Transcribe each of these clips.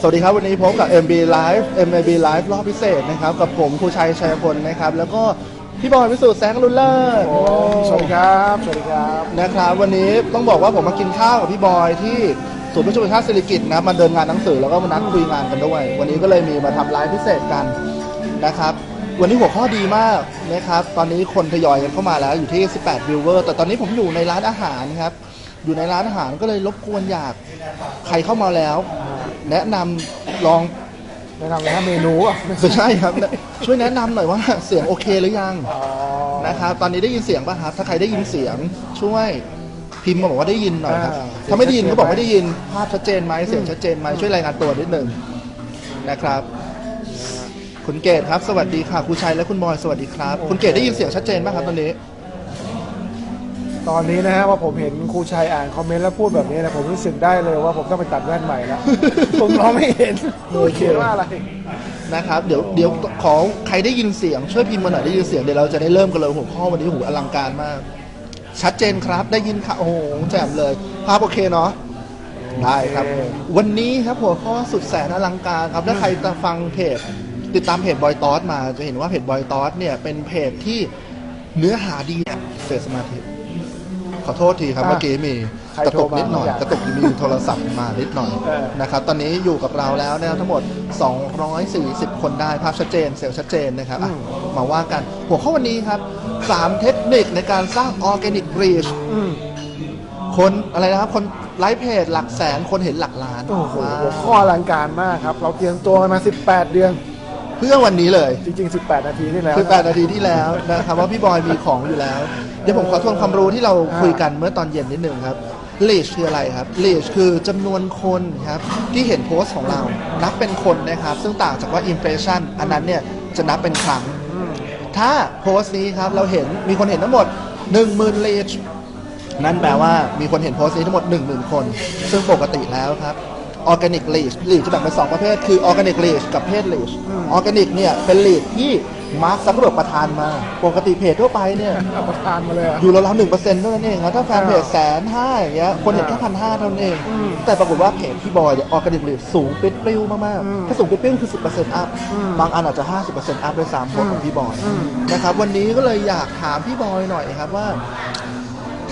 สวัสดีครับ วันนี้พบกับ MB Live MB Live รอบพิเศษนะครับ กับผมครูชัยชัยพลนะครับ แล้วก็พี่บอยพิสุทธิ์แสงรุนเลิศโอ้สวัสดีครับ สวัสดีครับนะครับ วันนี้ต้องบอกว่าผมมากินข้าวกับพี่บอยที่ศูนย์ประชุมแห่งชาติศิริกิติ์นะมาเดินงานหนังสือแล้วก็มานัดคุยงานกันด้วย วันนี้ก็เลยมีมาทำไลฟ์พิเศษกันนะครับ วันนี้หัวข้อดีมากนะครับ ตอนนี้คนทยอยกันเข้ามาแล้วอยู่ที่ 18 วิวเวอร์ แต่ตอนนี้ผมอยู่ในร้านอาหารครับ อยู่ในร้านอาหารก็เลยรบกวนอยากใครเข้ามาแล้ว แนะนำลอง แนะนำเลยฮะเมนูอะไม่ใช่ครับ ช่วยแนะนำหน่อยว่าเสียงโอเคหรือยังอ๋อนะครับตอนนี้ได้ยินเสียงป่ะครับถ้าใครได้ยินเสียงช่วยพิมพ์มาบอกว่าได้ยินหน่อยครับถ้าไม่ได้ยินก็บอกไม่ได้ยินภาพชัดเจนไหมเสียงชัดเจนไหมช่วยรายงานตัวนิดหนึ่งนะครับ คุณเกดครับ สวัสดีค่ะครูชัยและคุณบอยสวัสดีครับ คุณเกดได้ยินเสียงชัดเจนป่ะครับตอนนี้ ตอนนี้นะฮะว่าผมเห็นครูชัยอ่านคอมเมนต์แล้วพูดแบบนี้นะผมรู้สึกได้เลยว่าผมต้องไปตัดแว่นใหม่แล้ว ผมมองไม่เห็นโอเคเขียนว่าอะไร นะครับเดี๋ยวเดี๋ยวขอใครได้ยินเสียง ช่วยพิมพ์มาหน่อยได้ยินเสียงเดี๋ยวเราจะได้เริ่มกันเลยหัวข้อวันนี้หูอลังการมาก ชัดเจนครับได้ยินค่ะโอ้โหแจ่มเลย ภาพโอเคเนาะได้ครับ วันนี้ครับหัวข้อสุดแสนอลังการครับถ้าใครจะฟังเพจติดตามเพจบอยตอสมาจะเห็นว่าเพจบอยตอสเนี่ยเป็นเพจที่เนื้อหาดีเนี่ยเฟสสมาธิ ขอโทษทีครับอะเมื่อกี้มีใครกระโทรตุกนิดหน่อยมาอยากกระตุกมีโทรศัพท์มานิดหน่อยเออนะครับตอนนี้อยู่กับเราแล้วนะครับทั้งหมด 240 คนได้ภาพชัดเจนเสียงชัดเจนนะครับอะมาว่ากันหัวข้อวันนี้ครับ 3 เทคนิคในการสร้างออร์แกนิกรีชอืมคนอะไรนะครับ คนไลฟ์เพจหลักแสนคนเห็นหลักล้านโอ้โหว้าวหัวข้ออลังการมากครับ เราเตรียมตัวกันมา 18 เดือน เพื่อวันนี้เลยจริง ๆ 18 นาทีนี่แล้วคือ8นาทีที่แล้วนะครับว่าพี่บอยมีของอยู่แล้ว เดี๋ยวผมขอทวนความรู้ที่เราคุยกันเมื่อตอนเย็นนิดนึงครับเลชคืออะไรครับเลชคือจำนวนคนครับที่เห็นโพสต์ของเรา นับเป็นคนนะครับ ซึ่งต่างจากว่า impression อันนั้นเนี่ยจะนับเป็นครั้งอืมถ้าโพสต์นี้ครับเราเห็นมีคนเห็นทั้งหมด 10,000เลชนั่นแปลว่ามีคนเห็นโพสต์นี้ทั้งหมด 10,000 คน ซึ่งปกติแล้วครับ ออร์แกนิกลีชลีชจะแบ่งเป็นสองประเภท คือออร์แกนิกลีชกับเพศลีชออร์แกนิกเนี่ยเป็นลีชที่มาร์คซักเบิร์กประทานมา ปกติเพจทั่วไปเนี่ยเอาประทานมาเลยอะ อยู่ราวๆหนึ่งเปอร์เซ็นต์เท่านั้นเองครับถ้าแฟนเพจแสนห้าอย่างเงี้ยคนเห็นแค่พันห้าเท่านั้นเอง อืมแต่ปรากฏว่าเพจพี่บอยเนี่ยออร์แกนิกลีชสูงปิ๊ดปริ้วมากอืมๆถ้าสูงปิ๊ดปริ้วคือสิบเปอร์เซ็นต์อัพอืมบางอันอาจจะห้าสิบเปอร์เซ็นต์อัพด้วยซ้ำโพสต์ของพี่บอยอืม นะครับวันนี้ก็เลยอยากถามพี่บอยหน่อยครับว่า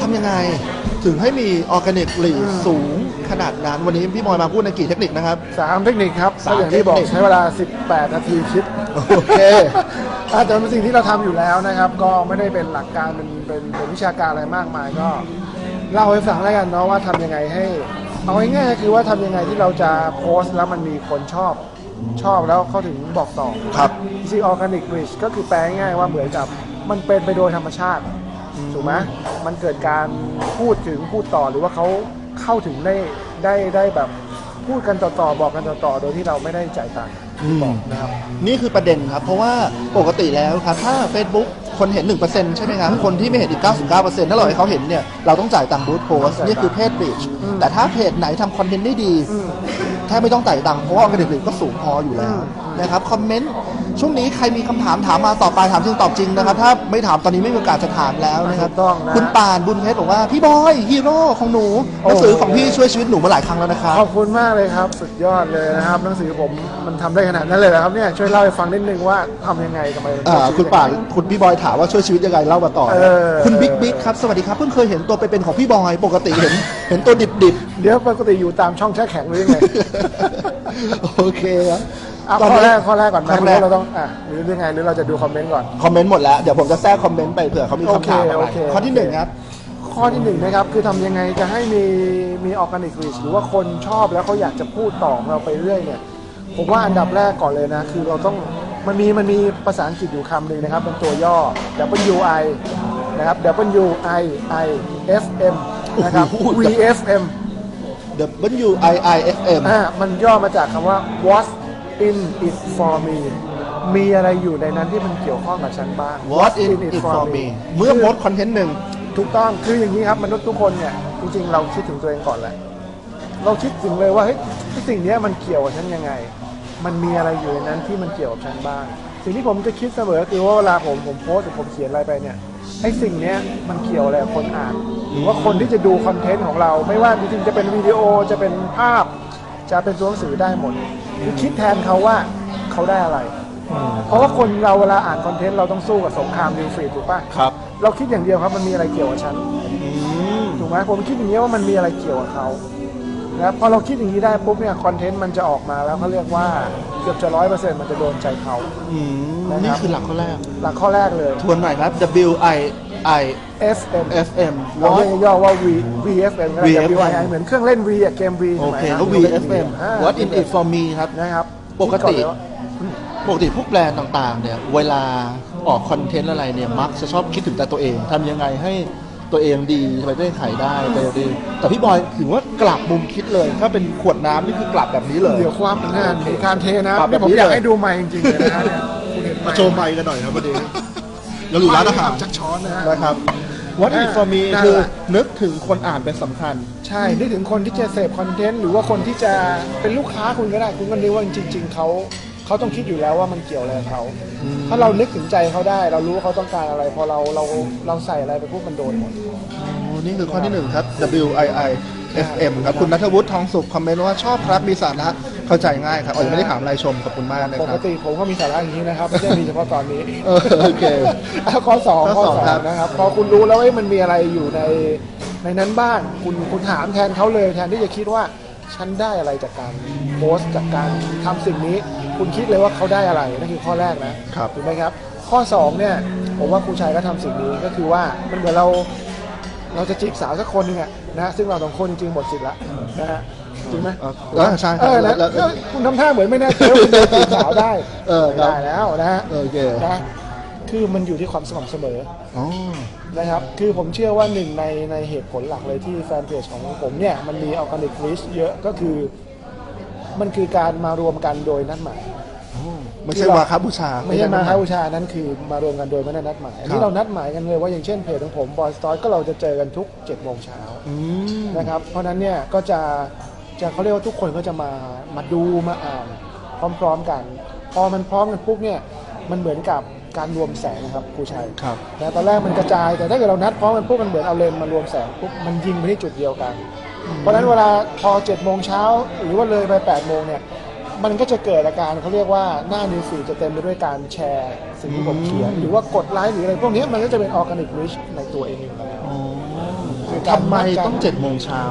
ทำยังไง ถึงให้มีออร์แกนิกลีสูงขนาดนั้น วันนี้พี่บอยมาพูดในกี่เทคนิคนะครับ สามเทคนิคครับสามก็อย่างที่บอกเทคนิค ใช้เวลา 18 นาทีคิดโอเค อาจจะเป็นสิ่งที่เราทำอยู่แล้วนะครับ ก็ไม่ได้เป็นหลักการเป็นเป็นเป็นวิชาการอะไรมากมายก็เล่าให้ฟังแล้วกันเนาะว่าทำยังไงให้ เอาง่ายๆคือว่าทำยังไงที่เราจะโพสต์แล้วมันมีคนชอบชอบแล้วเขาถึงบอกต่อ ครับ จริงออร์แกนิกริชก็คือแปลง่ายๆว่าเหมือนกับมันเป็นไปโดยธรรมชาติ ถูกไหมมันเกิดการพูดถึงพูดต่อหรือว่าเขาเข้าถึงได้ได้ได้แบบพูดกันต่อๆบอกกันต่อๆโดยที่เราไม่ได้จ่ายตังค์อืม นะครับ นี่คือประเด็นครับ เพราะว่าปกติแล้วครับ ถ้า Facebook คนเห็น 1%ใช่ไหมครับ คนที่ไม่เห็นอีก 99%ถ้าเราให้เขาเห็นเนี่ย เราต้องจ่ายตังค์บูธโพสนี่คือเพจรีชอืมแต่ถ้าเพจไหนทำคอนเทนต์ได้ดี อืมแท บไม่ต้องจ่ายตังค์เพราะว่าออร์แกนิกรีชก็สูงพออยู่แล้วอืมนะครับคอมเมนต์ช่วงนี้ใครมีคำถามถามมาตอบไปถามจริงตอบจริงนะครับ ถ้าไม่ถามตอนนี้ไม่มีโอกาสจะถามแล้วนะครับถูกต้องนะ คุณป่านบุญเพชรบอกว่าพี่บอยฮีโร่ของหนูหนังสือของพี่ช่วยชีวิตหนูมาหลายครั้งแล้วนะครับ ขอบคุณมากเลยครับ สุดยอดเลยนะครับหนังสือผมมันทำได้ขนาดนั้นเลยเหรอครับเนี่ยช่วยเล่าให้ฟังนิดนึงว่าทำยังไงทำไมมันอ่าช่วยคุณป่านยังไงคุณพี่บอยถามว่าช่วยชีวิตยังไงเล่ามาต่อเออ คุณบิ๊กบิ๊กครับ สวัสดีครับ เพิ่งเคยเห็นตัวเป็นๆของพี่บอย ปกติเห็น เห็นตัวดิบเดี๋ยวปกติอยู่ตามช่องแช่แข็งหรือยังไงๆโอเคครับอะตอนข้อนี้แรกข้อแรกก่อนไหมข้อหแรรือกเราต้องอะหรือยังไงหรือเราจะดูคอมเมนต์ก่อน คอมเมนต์หมดแล้ว เดี๋ยวผมจะแทรกคอมเมนต์ไปเผื่อเขามีคำถามโอเคอะไรโอเค ข้อที่หนึ่งครับ ข้อที่หนึ่งนะครับคือทำยังไงจะให้มีมีออร์แกนิกรีชหรือว่าคนชอบแล้วเขาอยากจะพูดต่อของเราไปเรื่อยเนี่ยผมว่าอันดับแรกก่อนเลยนะ คือเราต้องมันมีมันมีภาษาอังกฤษอยู่คำหนึ่งนะครับ เป็นตัวย่อ W I นะครับ W I I F M นะครับโอ้โห V F M W I I F M อ่ามันย่อมาจากคำว่า what in it for me มีอะไรอยู่ในนั้นที่มันเกี่ยวข้องกับฉันบ้าง What in it for me เมื่อมดคอนเทนต์หนึ่งถูกต้องคืออย่างนี้ครับมนุษย์ทุกคนเนี่ยจริงๆเราคิดถึงตัวเองก่อนแหละเราคิดถึงเลยว่าเฮ้ยไอ้สิ่งเนี้ยมันเกี่ยวกับฉันยังไง มันมีอะไรอยู่ในนั้นที่มันเกี่ยวกับฉันบ้าง สิ่งที่ผมจะคิดเสมอคือว่าเวลาผมผมโพสต์หรือผมเขียนอะไรไปเนี่ยไอ้สิ่งเนี้ยมันเกี่ยวอะไรกับคนอ่าน หรือว่าคนที่จะดูคอนเทนต์ของเรา ไม่ว่าจริงๆจะเป็นวิดีโอจะเป็นภาพ จะเป็นตัวหนังสือได้หมดคือคิดแทนเขาว่าเขาได้อะไร เพราะว่าคนเราเวลาอ่านคอนเทนต์เราต้องสู้กับสงครามนิวฟีดถูกปะครับ เราคิดอย่างเดียวครับมันมีอะไรเกี่ยวกับฉันอืมถูกไหมผมคิดอย่างนี้ว่ามันมีอะไรเกี่ยวกับเขานะพอเราคิดอย่างนี้ได้ปุ๊บเนี่ยคอนเทนต์มันจะออกมาแล้วเขาเรียกว่าเกือบจะร้อยเปอร์เซ็นต์มันจะโดนใจเขาอืมนะครับนี่คือหลักข้อแรก หลักข้อแรกเลย ทวนหน่อยครับ W I I F M F M เราเรียกย่อว่า V V F M ก็ได้ VFM W I I เหมือนเครื่องเล่น V อะเกม V โอเคสมัยนั้นแล้ว V F M อ่า What in it for me ครับ นะครับปกติคิดอนเลยว่าปกติพวกแบรนด์ต่างๆ เนี่ย เวลาออกคอนเทนต์อะไรเนี่ย มักจะชอบคิดถึงแต่ตัวเองทำยังไงให้ตัวเองดีไปได้ขายได้ไปดี แต่พี่บอยถือว่ากลับมุมคิดเลย ถ้าเป็นขวดน้ำนี่คือกลับแบบนี้เลยเดี๋ยวความงานมีการเทนะปรับแบบนี่ผมนี้อยากเลยให้ดูไมค์จริงๆเลยนะฮะเนี่ยคุณเห็นไหมาโชว์ไมค์กันหน่อยครับวันนี้ เราอยู่ร้านอาหารจักช้อนนะฮะ นะครับ What in it for me นั่นแหละ คือนึกถึงคนอ่านเป็นสำคัญ ใช่นึกถึงคนที่จะเสพคอนเทนต์หรือว่าคนที่จะเป็นลูกค้าคุณก็ได้ คุณก็นึกว่าจริง ๆเขาเขาต้องคิดอยู่แล้วว่ามันเกี่ยวอะไรกับเขา ถ้าเรานึกถึงใจเขาได้ เรารู้ว่าเขาต้องการอะไร พอเราเราเราใส่อะไรไปพวกมันโดนหมดอ๋อ นี่คือข้อที่หนึ่งครับ W I I F M ครับคุณนัทวุฒิทองสุขคอมเมนต์ว่าชอบครับมีสาระเข้าใจง่ายครับอ๋อยังไม่ได้ถามรายชมขอบคุณมากนะปคกรับติผมก็มีสาระอย่างนี้นะครับ ไม่ใช่มีเฉพาะตอนนี้เออโอเคเอาข้อสองข้ข้ออสองสอครังบนะครับ พอคุณรู้แล้วว่ามันมีอะไรอยู่ในในนั้นบ้างคุณคุณถามแทนเขาเลยแทนที่จะคิดว่าฉันได้อะไรจากการโพสต์จากการทำสิ่งนี้ คุณคิดเลยว่าเขาได้อะไรนั่นคือข้อแรกนะ ครับ ถูกไหมครับ ข้อสองเนี่ย ผมว่าครูชัยก็ทำสิ่งนี้ก็คือว่ามันเหมือนเรา เราจะจีบสาวสักคนหนึงอะนะซึ่งเราสองคนจริงๆหมดสิทธิ์ละนะฮะจริงไหมเออเออใช่ครับเออแล้วแล้วแล้ว คุณทำท่าเหมือนไม่แน่ใจว่าคุณจะจีบสาวได้เออครับ ได้แล้วนะฮะ โอเคนะคือมันอยู่ที่ความสม่ำเสมออ๋อ นะครับ คือผมเชื่อว่าหนึ่งในในเหตุผลหลักเลยที่แฟนเพจของผมเนี่ย มันมีออร์แกนิกริชเยอะก็คือ มันคือการมารวมกันโดยนัดหมาย ไม่ใช่วาคาบูชา ไม่ใช่มาค้าบูชานั้นคือมารวมกันโดยไม่ได้นัดหมายอันครันี้บเรานัดหมายกันเลยว่าอย่างเช่นเพจของผมบอยสตอร์ก็เราจะเจอกันทุก7จ็ดโมงเช้าอืมนะครับเพราะฉะนั้นเนี่ยก็จะจะเขาเรียกว่าทุกคนก็จะมามาดูมาอ่านพร้อมๆกัน พอมันพร้อมกันปุ๊บเนี่ยมันเหมือนกับการรวมแสงนะครับครูชัยครับนะตอนแรกมันกระจายแต่ถ้าเกิดเรานัดพร้อมกันปุ๊บมันเหมือนเอาเลนส์มารวมแสงปุ๊บมันยิงไปที่จุดเดียวกัน เพราะฉะนั้นเวลาพอ7จ็ดโมงเช้าหรือว่าเลยไป8ปดโมงเนี่ย มันก็จะเกิดอาการเขาเรียกว่าหน้านิวฟีดจะเต็มไปด้วยการแชร์ สิ่งที่ผมเขียน หรือว่ากดไลค์หรืออะไรพวกนี้มันก็จะเป็นออร์แกนิกริชในตัวเองอยู่แล้วอ๋อคือการทำไมต้องเจ็ดโมงเช้า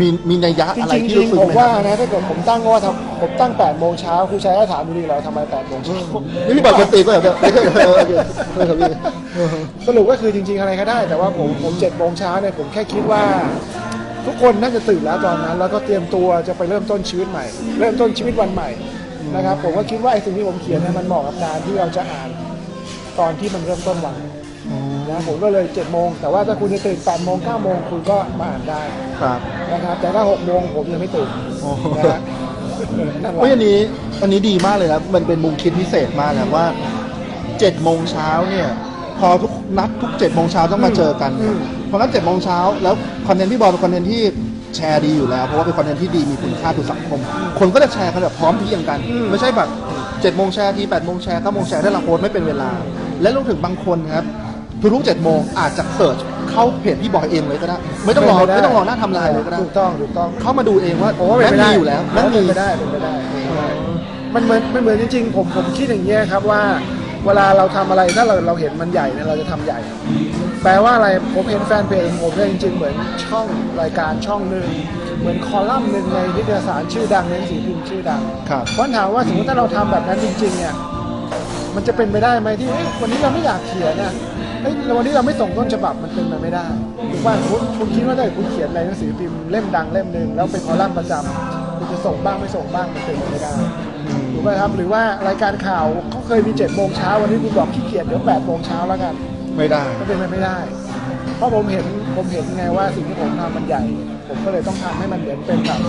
มีมีนัยยะจอะไรริงที่ๆรู้สึกผมไหมว่าครับนะถ้าเกิดผมตั้งว่าทำผมตั้ง8ปดโมงเช้าครูชัยก็ถามดูดีแล้วทำไม8ปดโมงเช้านี่พี่บอกกันตีก็แบบเออเออโอเคเออครับพี่เออสรุปก็คือจริง ๆ อะไรก็ได้ แต่ว่าผมผมเจ็ดโมงเช้าเนี่ยผมแค่คิดว่า ทุกคนน่าจะตื่นแล้วตอนนั้น แล้วก็เตรียมตัวจะไปเริ่มต้นชีวิตใหม่ เริ่มต้นชีวิตวันใหม่นะครับผมก็คิดว่าไอ้สิ่งที่ผมเขียนเนี่ยมันเหมาะกับการที่เราจะอ่านตอนที่มันเริ่มต้นวันนะผมก็เลย7จ็ดโมงแต่ว่าถ้าคุณจะตื่น8ปดโมงเก้าโมงคุณก็มาอ่านได้ครับนะครับแต่ถ้า6กโมงผมยังไม่ตื่นโอ้นะฮะนั่นแหเฮ้ยอัละนนี้อันนี้ดีมากเลยครับ มันเป็นมุมคิดพิเศษมากนะว่าเจ็ดโมงเช้าเนี่ย พอทุกนัดทุกเจ็ดโมงเช้าต้องมาเจอกันเพราะงั้นเจ็ดโมงเช้าแล้วคอนเทนต์พี่บอลเป็นคอนเทนต์ที่แชร์ดีอยู่แล้ว เพราะว่าเป็นคอนเทนต์ที่ดีมีคุณค่าต่อสังคม คนก็จะแชร์กันแบบพร้อมเพรียงกัน ไม่ใช่แบบเจ็ดโมงแชร์ทีแปดโมงแชร์เก้าโมงแชร์ได้ละโพสต์ไม่เป็นเวลา และรวมถึงบางคนครับทุกๆเจ็ดโมงอาจจะเสิร์ชเข้าเพจพี่บอยเองเลยก็ได้ ไม่ต้องรอไม่ต้องรอหน้าทำลายเลยก็ได้ถูกต้องถูกต้องเข้ามาดูเองว่าผมว่าเป็นไปแม่งได้มีอยู่แล้วมัแม่นงเป็มีนไปได้เป็นไปได้เป็นไปได้ มันเหมือนมันเหมือนจริงๆผมผมคิดอย่างเงี้ยครับว่า เวลาเราทำอะไรถ้าเราเราเห็นมันใหญ่เนี่ยเราจะทำใหญ่ แปลว่าอะไรผมเห็นแฟนเพจของผมเนี่ยจริงๆเหมือนช่องรายการช่องหนึ่งเหมือนคอลัมน์หนึ่งในนิตยสารชื่อดังในหนังสือพิมพ์ชื่อดังครับเพราะถามว่าสมมติถ้าเราทำแบบนั้นจริงๆเนี่ยมันจะเป็นไปได้ไหมที่เอ้ยวันนี้เราไม่อยากเขียนเนี่ยเอ้ยวันนี้เราไม่ส่งต้นฉบับมันเป็นไปไม่ได้ถูกป่ะคุณคุณคิดว่าถ้าเกิดคุณเขียนในหนังสือพิมพ์เล่มดังเล่มหนึ่งแล้วเป็นคอลัมน์ประจำคุณจะส่งบ้างไม่ส่งบ้างมันเป็นไปไม่ได้ ถูกไหมครับหรือว่ารายการข่าวเขาเคยมี7จ็ดโมงเช้าวันนี้คุณบอกขี้เกียจเดี๋ยว8ปดโมงเช้าแล้วกันไม่ได้มันเป็นไปไม่ได้ เพราะผมเห็นผมเห็นไงว่าสิ่งที่ผมทำมันใหญ่ ผมก็เลยต้องทำให้มันเหมือนเป็นแบบ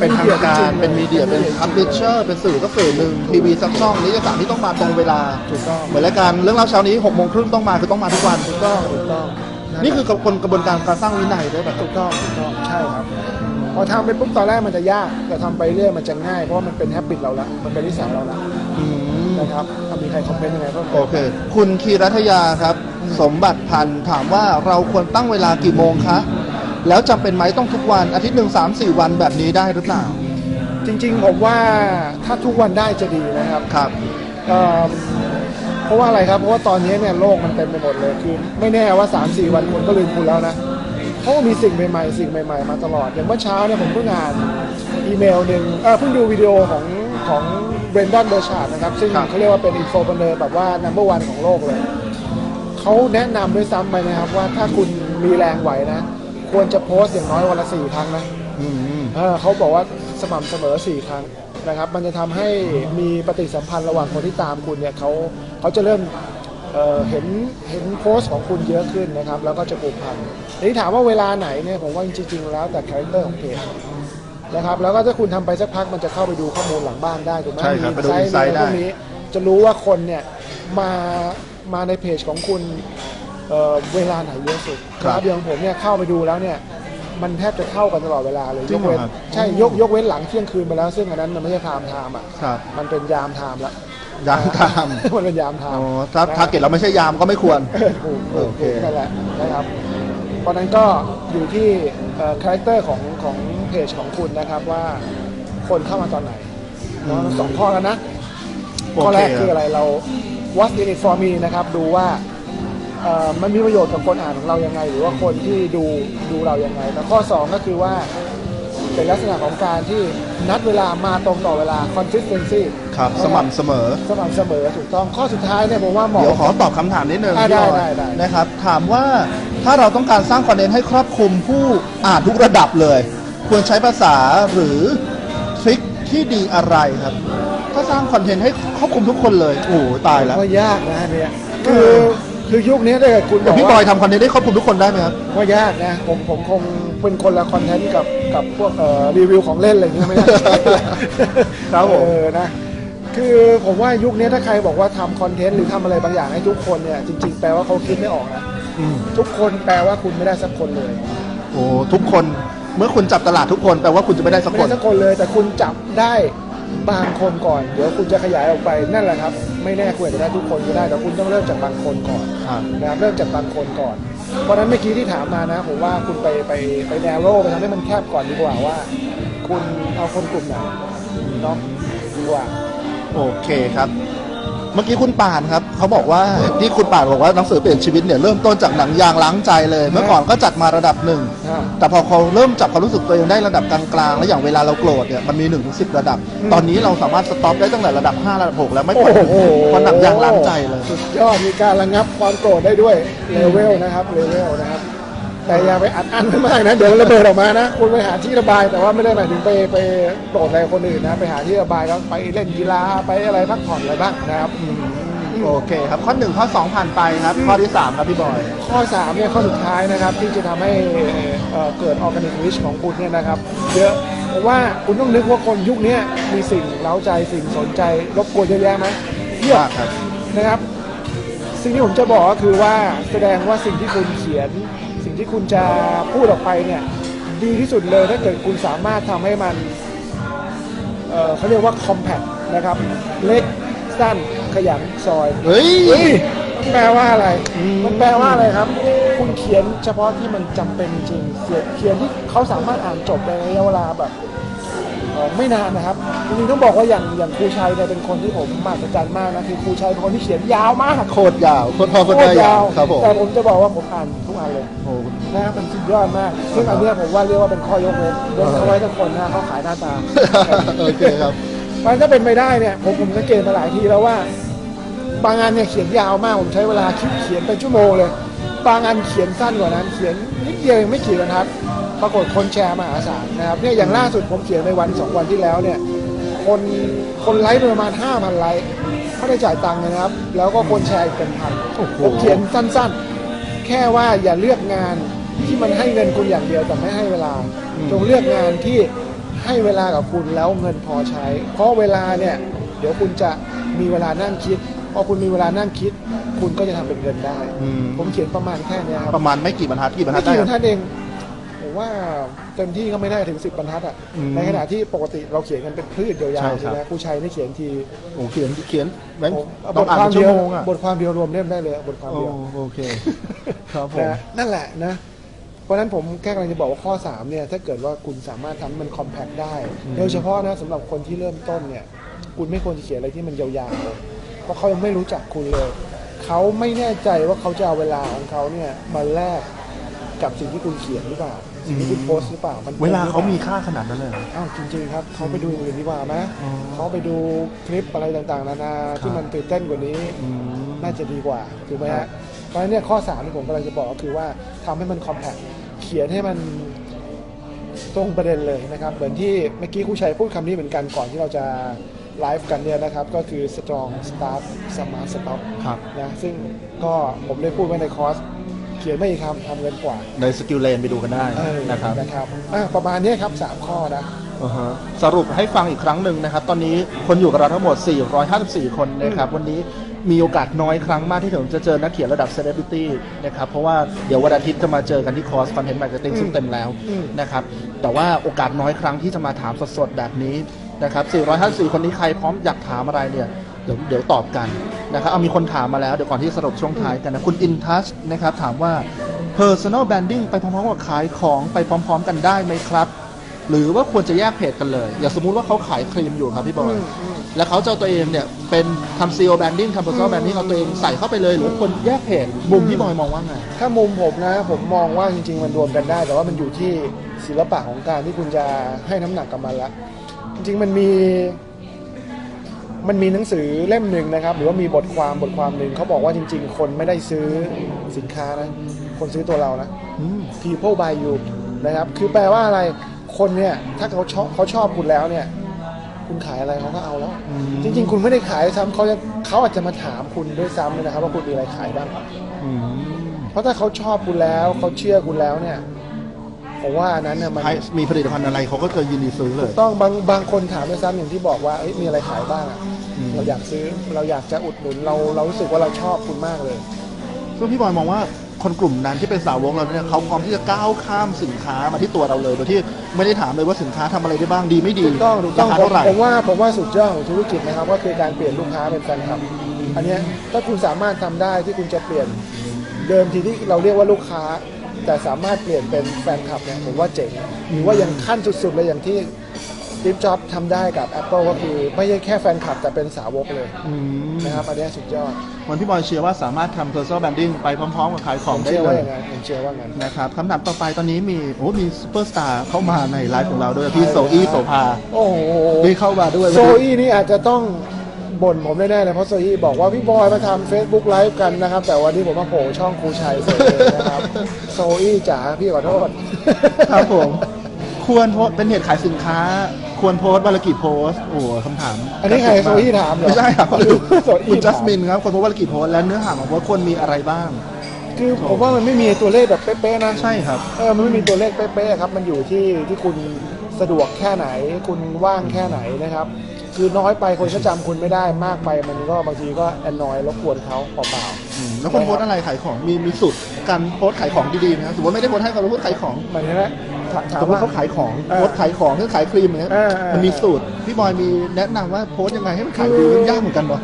เป็นทางการจงๆเป็นมีเดียเป็นพับลิชเชอร์เป็นสื่อก็สื่อหนึ่งทีวีสักช่องนิตยสารที่ต้องมาตรงเวลาถูกต้องเหมือนรายการเรื่องเล่าเช้านี้หกโมงครึ่งต้องมาคือต้องมาทุกวันถูกต้องถูกต้องนี่คือกระบวนกระบวนการการสร้างวินัยด้วยแบบถูกต้องถูกต้องใช่ครับ พอทำไปปุ๊บตอนแรกมันจะยาก แต่ทำไปเรื่อยมันจะง่าย เพราะว่ามันเป็นแฮบบิตเราละมันเป็นนิสัยเราละอืมนะครับถ้ามีใครคอมเมนต์ยังไงก็โอเค คุณคีรัตยาครับ สมบัติพันธ์ถามว่าเราควรตั้งเวลากี่โมงคะ แล้วจำเป็นไหมต้องทุกวันอาทิตย์หนึ่งสามสี่วันแบบนี้ได้หรือเปล่า จริงๆผมว่าถ้าทุกวันได้จะดีนะครับครับ เอ่อเพราะว่าอะไรครับ เพราะว่าตอนนี้เนี่ยโลกมันเต็มไปหมดเลยคือไม่แน่ว่า 3 4 วันคนก็ลืมคุณแล้วนะ เพราะว่ามีสิ่งใหม่ๆ สิ่งใหม่ ๆ มาตลอด อย่างเมื่อเช้าเนี่ยผมเพิ่งอ่านอีเมลหนึ่งเออเพิ่งดูวิดีโอของของเบรนดอนเบอร์ชาร์ดนะครับ ซึ่งครับเขาเรียกว่าเป็นอินโฟเปเนอร์แบบว่า number one ของโลกเลย เขาแนะนำด้วยซ้ำไปนะครับว่าถ้าคุณมีแรงไหวนะ ควรจะโพสต์อย่างน้อยวันละสี่ครั้งนะอืมเออเขาบอกว่าสม่ำเสมอ4ครั้งนะครับ มันจะทำให้มีปฏิสัมพันธ์ระหว่างคนที่ตามคุณเนี่ยเขาเขาจะเริ่ม เอ่อเห็นเห็นโพสต์ของคุณเยอะขึ้นนะครับ แล้วก็จะผูกพันทีนี้ถามว่าเวลาไหนเนี่ยผมว่าจริงๆแล้วแต่คาแรคเตอร์ของเพจนะครับแล้วก็ถ้าคุณทำไปสักพักมันจะเข้าไปดูข้อมูลหลังบ้านได้ถูกไหมใช่ครับมีไปดูอินไซต์ insight มีอะไรพวกนี้จะรู้ว่าคนเนี่ยมามาในเพจของคุณเอ่อเวลาไหนเยอะสุดครับนะอย่างผมเนี่ยเข้าไปดูแล้วเนี่ยมันแทบจะเท่ากันตลอดเวลาเลยจริยงกเหรอเว้นครับใช่ยกยกเว้นหลังเที่ยงคืนไปแล้ว ซึ่งอันนั้นมันไม่ใช่ไทม์ไทม์อะครับมันเป็นยามไทม์ละ ยามทามมันเป็นยามไทอ๋อม์ถ้าถ้าเกิดเราไม่ใช่ยามก็ไม่ควรถูกถูกโอเคถูกนั่นแหละนะครับเพราะฉะนั้นก็อยู่ที่คาแรคเตอร์ของของเพจของคุณนะครับว่าคนเข้ามาตอนไหนเนาะสองข้อแล้วนะโอข้อเคแรกคืออะไรเรา what's in it for me นะครับดูว่าเอ่อมันมีประโยชน์กับคนอ่านของเรายังไง หรือว่าคนที่ดูดูเรายังไงแล้วข้อ 2 ก็คือว่า เป็นลักษณะของการที่นัดเวลามาตรงต่อเวลา consistency ครับ สม่ำเสมอ สม่ำเสมอถูกต้องข้อสุดท้ายเนี่ยผมว่าเหมาะ เดี๋ยวขอตอบคำถามนิดนึงอะพี่บอยได้ได้ได้ นะครับ ถามว่าถ้าเราต้องการสร้างคอนเทนต์ให้ครอบคลุมผู้อ่านทุกระดับเลย ควรใช้ภาษาหรือทริคที่ดีอะไรครับ ถ้าสร้างคอนเทนต์ให้ครอบคลุมทุกคนเลย โอ้โหตายแล้วว่ายากนะอันเนี่ยคือคือยุคนี้ถ้าเกิดคุณบแต่อกพี่บอว่ายทำคอนเทนต์ให้ครอบคลุมทุกคนได้ไหมครับ ว่ายากนะผมผมคงเป็นคนละคอนเทนต์กับ กับพวกเอ่อรีวิวของเล่นอะไรอย่างเงี้ยไม่ได้ ครับผม เออนะ คือผมว่ายุคนี้ถ้าใครบอกว่าทำคอนเทนต์หรือทำอะไรบางอย่างให้ทุกคนเนี่ยจริง ๆ แปลว่าเขาคิดไม่ออกนะอืมทุกคนแปลว่าคุณไม่ได้สักคนเลย โอ้ทุกคนเมื่อคุณจับตลาดทุกคนแปลว่าคุณจะไม่ได้สักไม่คได้นสักคนเลย แต่คุณจับได้ บางคนก่อน เดี๋ยวคุณจะขยายออกไปนั่นแหละครับ ไม่แน่คุณอาจจะได้ทุกคนก็ได้แต่คุณต้องเริ่มจากบางคนก่อนครับ นะครับเริ่มจากบางคนก่อน เพราะฉะนั้นเมื่อกี้ที่ถามมานะผมว่าคุณไปไปไปแนวโรไปทำให้มันแคบก่อนดีกว่าว่า คุณเอาคนกลุ่มไหนเนาะดีกว่า โอเคครับ เมื่อกี้คุณป่านครับเขาบอกว่าที่คุณป่านบอกว่าหนังสือเปลี่ยนชีวิตเนี่ยเริ่มต้นจากหนังยางล้างใจเลย เมื่อก่อนก็จัดมาระดับหนึ่งครับแต่พอเขาเริ่มจับความรู้สึกตัวเองได้ระดับกลางๆแล้วอย่างเวลาเราโกรธเนี่ยมันมี1นถึงสิระดับอืมตอนนี้เราสามารถสต็อปได้ตั้งแต่ระดับ 5 ระดับ 6 แล้วไม่ปล่อยโอ้โหเพราะหนังยางล้างใจเลยสุดยอดมีการระงับความโกรธได้ด้วยเลเวลนะครับเลเวลนะครับ แต่อย่าไปอัดอั้นมากนะ เดี๋ยวระเบิดออกมานะคุณไปหาที่ระบาย แต่ว่าไม่ได้หมายถึงไปไปโกรธอะไรคนอื่นนะ ไปหาที่ระบายแล้วไปเล่นกีฬาไปอะไรพักผ่อนอะไรบ้างนะครับโอเคครับ ข้อ1ข้อ2ผ่านไปครับ ข้อที่3ครับพี่บอย ข้อ3เนี่ยข้อสุดท้ายนะครับที่จะทำให้เอ่อเกิดออร์แกนิกวิชของคุณเนี่ยนะครับเยอะเพราะว่าคุณต้องนึกว่าคนยุคนี้มีสิ่งเล้าใจสิ่งสนใจรบกวนเยอะแยะไหมเพียบมากครับ นะครับ สิ่งที่ผมจะบอกก็คือว่าแสดงว่าสิ่งที่คุณเขียนสิ่ งที่คุณจะพูดออกไปเนี่ยดีที่สุดเลยถ้าเกิดคุณสามารถทำให้มันเอ่อเขาเรียกว่า compact นะครับเล็กสั้นขยันซอย เฮ้ย เฮ้ยมันแปลว่าอะไร อืม มันแปลว่าอะไรครับ คุณเขียนเฉพาะที่มันจำเป็นจริงเขียนเขียนที่เขาสามารถอ่านจบในระยะเวลาแบบเอ่อ ไม่นานนะครับจริงๆต้องบอกว่าอย่างอย่างครูชัยเนี่ยเป็นคนที่ผมมหัศจรรย์มากนะคือครูชัยเป็นคนที่เขียนยาวมากโคตรยาวโคตรพอโคตรยาวครับผมแต่ผมจะบอกว่าผมอ่านทุกอันเลยโอ้นะครับมันสุดยอดมากซึ่งอันเนี้ยผมว่าเรียกว่าเป็นข้อยกเว้นยกเอาไว้ทุกคนนะเขาขายหน้าตาโอเคครับมันถ้าเป็นไปได้เนี่ยผมผมสังเกตมาหลายทีแล้วว่า บางงานเนี่ยเขียนยาวมากผมใช้เวลาคิดเขียนเป็นชั่วโมงเลย บางงานเขียนสั้นกว่านั้น เขียนนิดเดียวยังไม่กี่บรรทัด ปรากฏคนแชร์มหาศาลนะครับเนี่ยอย่างล่าสุดผมเขียนในวันสองวันที่แล้วเนี่ยคนคนไลค์ประมาณ 5,000 ไลค์ไม่ได้จ่ายตังค์เลยนะครับ แล้วก็คนแชร์อีกเป็นพันโอ้โหผมเขียนสั้นๆ แค่ว่าอย่าเลือกงานที่มันให้เงินคุณอย่างเดียวแต่ไม่ให้เวลา จงเลือกงานที่ให้เวลากับคุณแล้วเงินพอใช้ เพราะเวลาเนี่ย เดี๋ยวคุณจะมีเวลานั่งคิดพอคุณมีเวลานั่งคิด คุณก็จะทำเป็นเงินได้อืมผมเขียนประมาณแค่เนี้ยครับประมาณไม่กี่บรรทัดกี่บรรทัไม่ดได้กี่ครับบรรทัดเองผม ว่าเต็มที่ก็ไม่ได้ถึง 10บรรทัดอะอืมในขณะที่ปกติเราเขียนกันเป็นพืชยาใช่วครับๆใช่ไหมครูชัยนี่เขียนทีโอ้เขียนเขียนแบงค์บต้องทอ่านความเป็นชั่เดียววโมงอะบทความเดียวรวมเล่มได้เลยบทความโอ้เดียว โอเค ครับผม นะนั่นแหละนะ เพราะฉะนั้นผมแค่กำลังจะบอกว่าข้อ 3 เนี่ย ถ้าเกิดว่าคุณสามารถทำให้มันคอมแพ t ได้ อืม โดยเฉพาะนะสำหรับคนที่เริ่มต้นเนี่ย คุณไม่ควรจะเขียนอะไรที่มันยาวๆ เพราะเขายังไม่รู้จักคุณเลย เขาไม่แน่ใจว่าเขาจะเอาเวลาของเขาเนี่ยมาแลกกับสิ่งที่คุณเขียนหรือเปล่า สิ่งที่คุณโพสต์หรือเปล่ามันเวลาเขามีป็นหรือปค่าขนาดนั้นเลยเหรอ อ้าวจริงๆครับเขาไปดูอย่างอื่นดีกว่าไหมอ๋อเขาไปดูคลิปอะไรต่างๆ นานาที่มันตื่นเต้นกว่านี้ อืม น่าจะดีกว่าถูกไหมครัฮะบ เพราะฉะนั้นเนี่ยข้อ 3 ที่ผมกำลังจะบอกก็คือว่าทำให้มันคอมแพ t เขียนให้มันตรงประเด็นเลยนะครับ เหมือนที่เมื่อกี้ครูชัยพูดคำนี้เหมือนกันก่อนที่เราจะไลฟ์กันเนี่ยนะครับ ก็คือ strong start smart stop ครับ นะซึ่งก็ผมได้พูดไว้ในคอร์ส เขียนไม่กี่คำทำเงินกว่าในสกิลเลนไปดูกันได้เออนะครับนะครับอะประมาณเนี้ยครับ3ข้อนะ อ่าฮะสรุปให้ฟังอีกครั้งหนึ่งนะครับ ตอนนี้คนอยู่กับเราทั้งหมด 454 คนนะครับ วันนี้มีโอกาสน้อยครั้งมากที่ผมจะเจอนักเขียนระดับเซเลบริตี้นะครับ เพราะว่าเดี๋ยววันอาทิตย์จะมาเจอกันที่คอร์สคอนเทนต์มาร์เก็ตติ้งซึ่งเต็มแล้วอืม นะครับ แต่ว่าโอกาสน้อยครั้งที่จะมาถามสดๆ แบบนี้นะครับ 454 คนนี้ใครพร้อมอยากถามอะไรเนี่ย เดี๋ยวเดี๋ยวตอบกันนะครับเอามีคนถามมาแล้วเดี๋ยวก่อนที่สรุปช่วงท้ายกันนะ คุณอินทัชนะครับถามว่า personal branding ไปพร้อมๆกับขายของไปพร้อม ๆ กันได้ไหมครับ หรือว่าควรจะแยกเพจกันเลย อย่างสมมุติว่าเขาขายครีมอยู่ครับพี่บอยอืมอืมแล้วเขาจะเอาตัวเองเนี่ยเป็นทำ CEO branding ทำ personal branding เอาตัวเองใส่เข้าไปเลย หรือว่าควรแยกเพจมุมพี่บอยมองว่าไง ถ้ามุมผมนะ ผมมองว่าจริง ๆ มันรวมกันได้ แต่ว่ามันอยู่ที่ศิลปะของการที่คุณจะให้น้ำหนักกับมันละจริงๆมันมี มันมีหนังสือเล่มหนึ่งนะครับ หรือว่ามีบทความบทความหนึ่งเขาบอกว่าจริง ๆ คนไม่ได้ซื้อสินค้านะ คนซื้อตัวเรานะอืม people buy you นะครับ คือแปลว่าอะไรคนเนี่ยถ้าเขาชอบเขาชอบคุณแล้วเนี่ย คุณขายอะไรเขาก็เอาแล้วอืมจริง ๆ คุณไม่ได้ขายซ้ำเขาจะเขาอาจจะมาถามคุณด้วยซ้ำเลยนะครับ ว่าคุณมีอะไรขายบ้างอืมเพราะถ้าเขาชอบคุณแล้วเขาเชื่อคุณแล้วเนี่ยผมว่าอันนั้นเนี่ยมันใครมีผลิตภัณฑ์อะไรเขาก็จะยินดีซื้อเลย ต้องบางบางคนถามด้วยซ้ำอย่างที่บอกว่าเอ้ยมีอะไรขายบ้างอะอืม เราอยากซื้อเราอยากจะอุดหนุนเราเรารู้สึกว่าเราชอบคุณมากเลย ซึ่งพี่บอยมองว่าคนกลุ่มนั้นที่เป็นสาวกเราเนี่ยเขาพร้อมที่จะก้าวข้ามสินค้ามาที่ตัวเราเลย โดยที่ไม่ได้ถามเลยว่าสินค้าทำอะไรได้บ้างดีไม่ดีถูกต้องถูกต้องราคาผมเท่าไหร่ผมว่าผมว่าสุดยอดของธุรกิจนะครับก็คือการเปลี่ยนลูกค้าเป็นแฟนคลับ อันเนี้ยถ้าคุณสามารถทำได้ที่คุณจะเปลี่ยนเดิมทีที่เราเรียกว่าลูกค้า แต่สามารถเปลี่ยนเป็นแฟนคลับเนี่ยผมว่าเจ๋งหรือว่าอย่างขั้นสุดๆเลยอย่างที่ ดิฟจ็อบทำได้กับ Apple ก็คือไม่ใช่แค่แฟนคลับแต่เป็นสาวกเลยอืมนะครับอันเนี้ยสุดยอดวันพี่บอยเชื่อว่าสามารถทำ personal branding ไปพร้อม ๆ กับขายขผองมได้เชื่อเลว่ายอย่างนั้นผมเชื่อว่างั้น นะครับคำถามต่อไปตอนนี้มีโอ้มีซูเปอร์สตาร์เข้ามาในไลฟ์ของเราด้วยพี่โซอี้โสภาโอ้โหที่เข้ามาด้วยโซอี้นี่อาจจะต้องบ่นผมแน่ๆเลยเพราะโซอี้บอกว่าพี่บอยมาทำ Facebook ไลฟ์กันนะครับ แต่วันนี้ผมมาโผล่ช่องครูชัยเสยเลยนะครับ โซอี้จ๋าพี่ขอโทษ ครับผม ควรโพสต์เป็นเหตุขายสินค้า ควรโพสต์วันละกี่โพสต์โอ้คำถามอันนี้ใครโซอี้ถามเหรอไม่ใช่ครับโซอี้คุณถามจัสมินครับควรโพสต์วันละกี่โพสต์และเนื้อหาของโพสต์ควรมีอะไรบ้าง คือผมว่ามันไม่มีตัวเลขแบบเป๊ะๆนะใช่ครับ เออมันไม่มีตัวเลขเป๊ะๆครับ มันอยู่ที่ที่คุณสะดวกแค่ไหน คุณว่างแค่ไหนนะครับ คือน้อยไปคนก็จำคุณไม่ได้มากไป มันก็บางทีก็แอนนอยรบกวนเขาเปล่าอืมแล้วคนโพสต์อะไรขายของมีมีสูตรการโพสต์ขายของดีๆไหมครับสมมติไม่ได้โพสต์ให้เขาเราโพสต์ขายของๆมันใช่ไหม ถถาสมมมติว่าเขาขายของเออโพสต์ขายของหรือขายครีมอย่างเงี้ยเออเออ มันมีสูตรพี่บอยมีแนะนำว่าโพสต์ยังไงให้มันขายคืดีอมันยากเหมือนกันปะ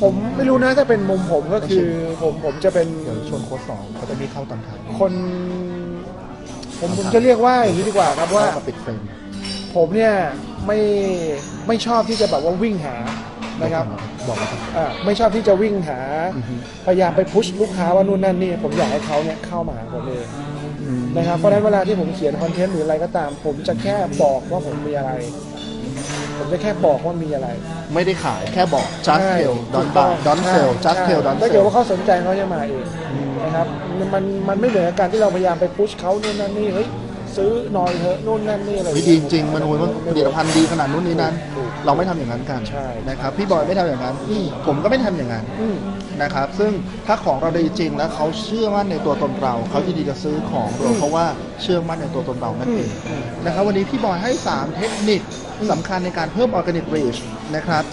ผมไม่รู้นะถ้าเป็นมุมผมก็คือผมผมจะเป็น เดี๋ยวชวนโค้ชสองเขาจะมีเข้าตอนท้ายคนผมผมจะเรียกว่าอย่างนี้ดีกว่าครับว่าเขปิดเฟรม ผมเนี่ยไม่ไม่ชอบที่จะแบบว่าวิ่งหานะครับบอกมาครับ อ่าไม่ชอบที่จะวิ่งหา อือฮึ พยายามไปพุชลูกค้าว่านู่นนั่นนี่ ผมอยากให้เขาเนี่ยเข้ามาหาผมเองอืม นะครับเพราะฉะนั้นเวลาที่ผมเขียนคอนเทนต์หรืออะไรก็ตาม ผมจะแค่บอกว่าผมมีอะไร ผมจะแค่บอกว่ามีอะไร ไม่ได้ขายแค่บอก just ใช่ tell ถู don't กต้อ buy ง don't ใช่ sell just ใช่ tell don't ถ้าเกิด sell ว่าเขาสนใจเขาจะมาเองอืมนะครับมันมันไม่เหมือนกับการที่เราพยายามไปพุชเขานู่นนั่นนี่เฮ้ย ซื้อหน่อยเถอะนู่นนั่นนี่อะไรวิดีจริงๆมันโอ้ยมันผลิตภัณฑ์ดีขนาดนู้นนี้นั้นถูกเราไม่ทำอย่างนั้นกันใช่นะครับพี่บอยไม่ทำอย่างนั้นผมก็ไม่ทำอย่างนั้นอืมนะครับ ซึ่งถ้าของเราดีจริงแล้วเขาเชื่อมั่นในตัวตนเราเขายินดีจะซื้อของเราอืมเพราะว่าเชื่อมั่นในตัวตนเรานั่นเองอืมนะครับวันนี้พี่บอยให้ 3 เทคนิคสำคัญในการเพิ่ม organic reach นะครับ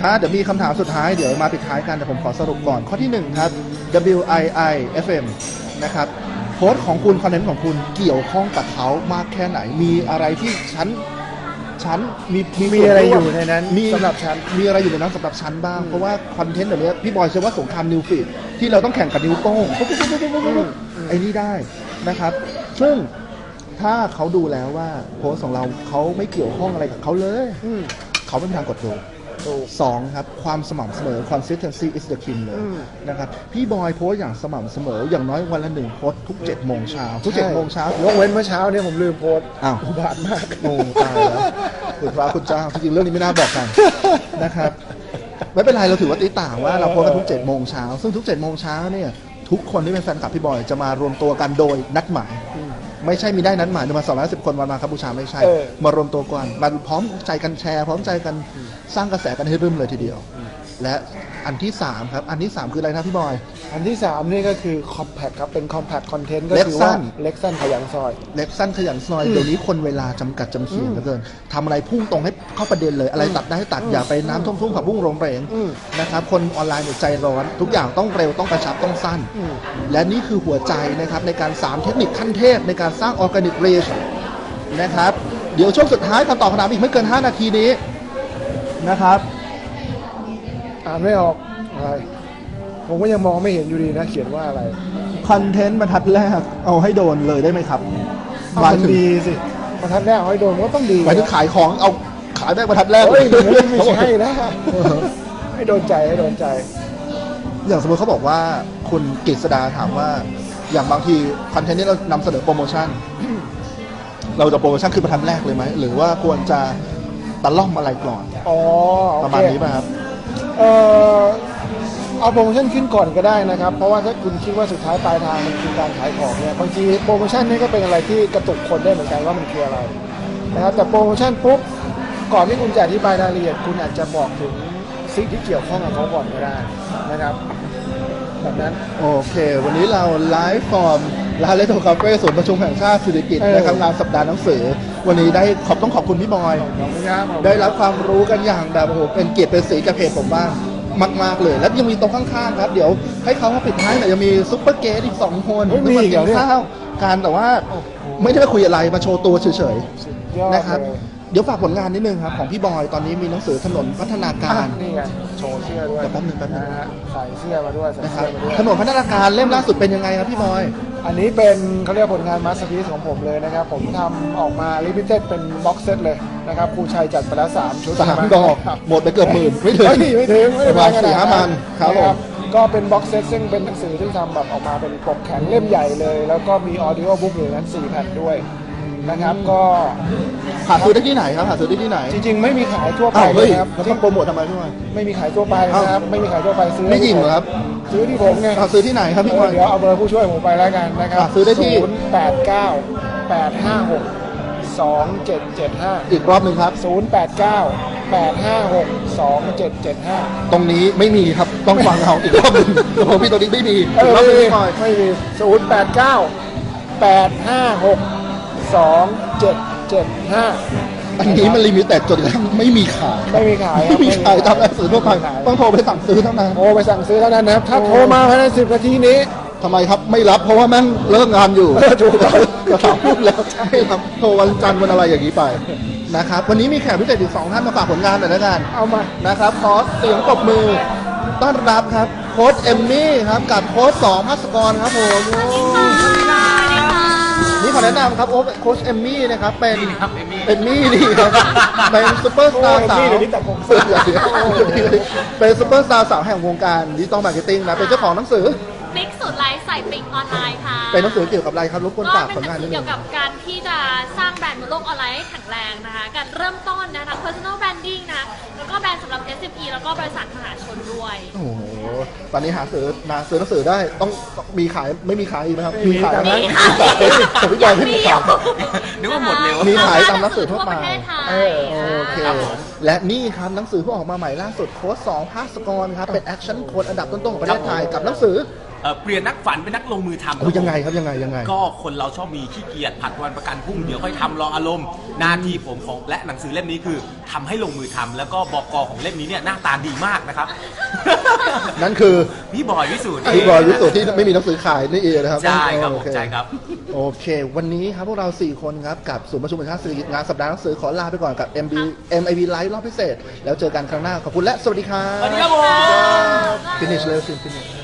ถ้าเดี๋ยวมีคำถามสุดท้ายเดี๋ยวมาปิดท้ายกันแต่ผมขอสรุปก่อนข้อที่ 1 ครับ W I I F M นะครับ โพสต์ของคุณคอนเทนต์ของคุณเกี่ยวข้องกับเขามากแค่ไหน มีอะไรที่ฉันฉันมีมีอะไรอยู่ในนั้นมีสำหรับฉัน มีอะไรอยู่ในนั้นสำหรับฉันบ้าง เพราะว่าคอนเทนต์เดี๋ยวนี้พี่บอยเชื่อว่าสงครามนิวฟีดที่เราต้องแข่งกับนิ้วโป้งปุ๊บปุ๊บปุ๊บปุ๊บปุ๊บปุ๊บไอ้นี่ได้นะครับ ซึ่งถ้าเขาดูแล้วว่าโพสต์ของเราเขาไม่เกี่ยวข้องอะไรกับเขาเลยอืมเขาไม่มีทางกดดูถูก สองครับความสม่ำเสมอ consistency is the king เลยอืมนะครับพี่บอยโพสต์อย่างสม่ำเสมออย่างน้อยวันละหนึ่งโพสต์ทุก7จ็ดโมงเช้าทุก7จ็ดโมงเช้ายกเว้นเมื่อเช้าเนี่ยผมลืมโพสต์อ้าวอุบาทมากโอ้ตายแล้วคุณพระคุณเจ้าจริงๆเรื่องนี้ไม่น่าบอกกันนะครับไม่เป็นไรเราถือว่าติต่างว่าเราโพสต์กันทุก7จ็ดโมงเช้าซึ่งทุก7จ็ดโมงเช้าเนี่ยทุกคนที่เป็นแฟนคลับพี่บอยจะมารวมตัวกันโดยนัดหมาย ไม่ใช่มีได้นัดหมายจะมา210คนวันมาครับบูชาไม่ใช่ เออ มารวมตัวกันมาพร้อมใจกันแชร์ พร้อมใจกันสร้างกระแสกันให้รึมเลยทีเดียว และ อันที่ 3 ครับ อันที่ 3 คืออะไรนะพี่บอย อันที่สามนี่ก็คือ compact ครับ เป็น compact content ก็เล็กคือสั้ว่านเล็กสั้นขยันซอย เล็กสั้นขยันซอย เดี๋ยวนี้คนเวลาจำกัดจำเขียนเหลือเกินทำอะไรพุ่งตรงให้เข้าประเด็นเลย อะไรตัดได้ให้ตัด อย่าไปน้ำท่วมทุ่งผักบุ้งโรงเรงอืมนะครับ คนออนไลน์เนี่ยใจร้อน ทุกอย่างต้องเร็ว ต้องกระชับ ต้องสั้น อืม และนี่คือหัวใจนะครับในการ3เทคนิคขั้นเทพในการสร้างออร์แกนิกเรชนะครับ เดี๋ยวช่วงสุดท้ายคำตอบคำถามอีกไม่เกิน 5 นาทีนี้นะครับ อ่านไม่ออกอะไรผมก็ยังมองไม่เห็นอยู่ดีนะ เขียนว่าอะไรคอนเทนต์บรรทัดแรกเอาให้โดนเลยได้ไหมครับเอาหมายมันถึงดีสิประทัดแรกเอาให้โดนก็ต้องดีหมายถึงขายของเอาขายแบบบรรทัดแรกเฮ้ยไม่ใช่นะเออให้โดนใจให้โดนใจอย่างสมมติเขาบอกว่าคุณกฤษดาถามว่า อย่างบางทีคอนเทนต์นี้เรานำเสนอโปรโมชั่น เราจะโปรโมชั่นขึ้นบรรทัดแรกเลยไหมหรือว่าควรจะตะล่อมอะไรก่อน อ๋อโอเคประมาณนี้ป่ะครับ เออเอาโปรโมชั่นขึ้นก่อนก็ได้นะครับ เพราะว่าถ้าคุณคิดว่าสุดท้ายปลายทางมันคือการขายของเนี่ยบางทีโปรโมชั่นนี่ก็เป็นอะไรที่กระตุกคนได้เหมือนกันว่ามันคืออะไรนะครับแต่โปรโมชั่นปุ๊บก่อนที่คุณจะอธิบายรายละเอียดคุณอาจจะบอกถึงสิ่งที่เกี่ยวข้องกับเขาก่อนก็ได้นะครับแบบนั้น โอเค วันนี้เราไลฟ์ฟอร์ม ร้านเลโทคาเฟ่ศูนย์ประชุมแห่งชาติสิริกิติ์เออนะครับงานสัปดาห์หนังสือ วันนี้ได้ขอบต้องขอบคุณพี่บอยขอบคุณครับขอบคุณได้รับความรู้กันอย่างแบบโอ้โหเป็นเกียรติเป็นสีกับเพจผมบ้างมากๆเลย แล้วยังมีตรงข้างๆครับ เดี๋ยวให้เขามาปิดท้ายหน่อยยังมีซุปเปอร์เกสอีก2คนเฮ้ยมีมาอีกเหรกิอนเนี่ยข้าวกันแต่ว่าโอ้โหไม่ได้มาคุยอะไรมาโชว์ตัวเฉยสุดยอดๆนะครับเลยเดี๋ยวฝากผลงานนิดนึงครับ ของพี่บอยตอนนี้มีหนังสือถนนพัฒนาการอะนี่ไงโชว์เสื้อด้วยเดี๋ยวแป๊บนึงแป๊บนึงนะฮะใส่เสื้อมาด้วยใส่นะคเสื้รับอมาด้วยถนนพัฒนาการเล่มล่าสุดเป็นยังไงครับพี่บอย อันนี้เป็นเขาเรียกผลงานมาสเตอร์พีซของผมเลยนะครับ ผมทำออกมาลิมิเต็ดเป็นบ็อกเซตเลยนะครับครูชัยจัดไปแล้ว3ชุดสามใช่ไดอกครับหมดไปเกือบหมื่นไม่ถึงเฮ้ยไม่ถึงไม่ประมาณแพงขสี่ดห้าพันครับผมก็เป็นบ็อกเซตซึ่งเป็นหนังสือที่ทำแบบออกมาเป็นปกแข็งเล่มใหญ่เลย แล้วก็มีออดิโอบุ๊กอยู่ในนั้น4แผ่นด้วยนะครับก็ หาซื้อได้ที่ไหนครับหาซื้อได้ที่ไหนจริง ๆ ไม่มีขายทั่วไปอ้าวเลเฮ้ยยนะครับแล้วต้องโปรโมททำไมพี่บอยไม่มีขายทั่วไปนะครับ ไม่มีขายทั่วไปซื้อไม่ยิงเหรอครับ ซื้อที่ผมไง หาซื้อที่ไหนครับพี่บอย เดี๋ยวเอาเบอร์ผู้ช่วยผมไปแล้วกันนะครับอะซื้อได้ที่ 0 8 9 8 5 6 2 7 7 5 อีกรอบหนึ่งครับ 0 8 9 8 5 6 2 7 7 5ตรงนี้ไม่มีครับต้องฟังเอาอีกรอบหนึ่งผมพี่ตรงนี้ไม่มีเออีอกรอบหไม่นึ่งมีพี่บอย ไม่มี0 8 9 8 5 6 2 7 7 5อันนี้มันลิมิเต็ดจนกระทั่งไม่มีขายไม่มีขายครับไม่มีขายตามหนังสือทั่วไปม่มีขายต้องโทรไปสั่งซื้อเท่านั้นโทรไปสั่งซื้อเท่านั้นนะครับ ถ้าโทรมาภายใน10นาทีนี้ทำไมครับไม่รับเพราะว่าแม่งเลิกงานอยู่เออถูกต้องจะถามพูดแล้วใช่ครับโทรวันจันทร์วันอะไรอย่างนี้ไปนะครับวันนี้มีแขกพิเศษอีกสองท่านมาฝากผลงานหน่อยแล้วกันเอามานะครับขอเสียงปรบมือ ต้อนรับครับโค้ชเอมมี่ครับกับโค้ชสองพัสกรครับผมนี่ ขอแนะนำครับโอ้โค้ชเอมมี่นะครับเป็นนี่ครับเอมมี่ เอมมี่นี่ครับเป็นซุปเปอร์สตาร์โอ้สาวเอมมี่เดี๋ยวนี้ตัดผมเป็นซุปเปอร์สตาร์สาวแห่งวงการดิจิตอลมาร์เก็ตติ้งนะเป็นเจ้าของหนังสือ มิกสูตรไลฟ์ใส่ปิงออนไลน์ค่ะเป็นหนังสือเกี่ยวกับอะไรครับรบกวนก็ฝากเป็นผลหนังานงสืนิอดนึเกี่ยงวกับการที่จะสร้างแบรนด์บนโลกออนไลน์ให้แข็งแรงนะคะ การเริ่มต้นนะคะ personal branding นะ แล้วก็แบรนด์สำหรับ SME แล้วก็บริษัทมหาชนด้วย โอ้โห ตอนนี้หาซื้อนาซื้อหนังสือได้ต้องต้องมีขายไม่มีขายอีกไหมครับ มีขายแต่ไหมมีค่ะแต่พี่จอยไม่มีขาย นึกว่าหมดเร็ว มีขายตามหนังสือทั่วไปประเทศไทย เออโอเค ครับผม และนี่ครับหนังสือเพิ่งออกมาใหม่ล่าสุดโค้ดสองภาสกรครับ เป็นแอคชั่นโค้ดอันดับต้นๆของประเทศไทยกับหนังสือ เอ่อเปลี่ยนนักฝันเป็นนักลงมือทำโอ้ยยังไงครับยังไงยังไง ก็คนเราชอบมีขี้เกียจผัดวันประกันพรุ่งเดี๋ยวค่อยทำรออารมณ์หน้าที่ผมของและหนังสือเล่มนี้คือทำให้ลงมือทำแล้วก็บอกกอของเล่มนี้เนี่ยหน้าตาดีมากนะครับ นั่นคือพี่บอยวิสูตรพี่บอยวิสุทธิ์ที่ไม่มีหนังสือขายนี่เองนะครับใช่ครับผโอมเใช่ครับ โอเค วันนี้ครับพวกเรา 4 คนครับ กับศูนย์ประชุมแห่งชาติสิริกิติ์งานสัปดาห์หนังสือขอลาไปก่อนกับ MB MIB Live รอบพิเศษ แล้วเจอกันครั้งหน้า ขอบคุณและสวัสดีครับสวัสดีครับผม finish เร็วสิ finish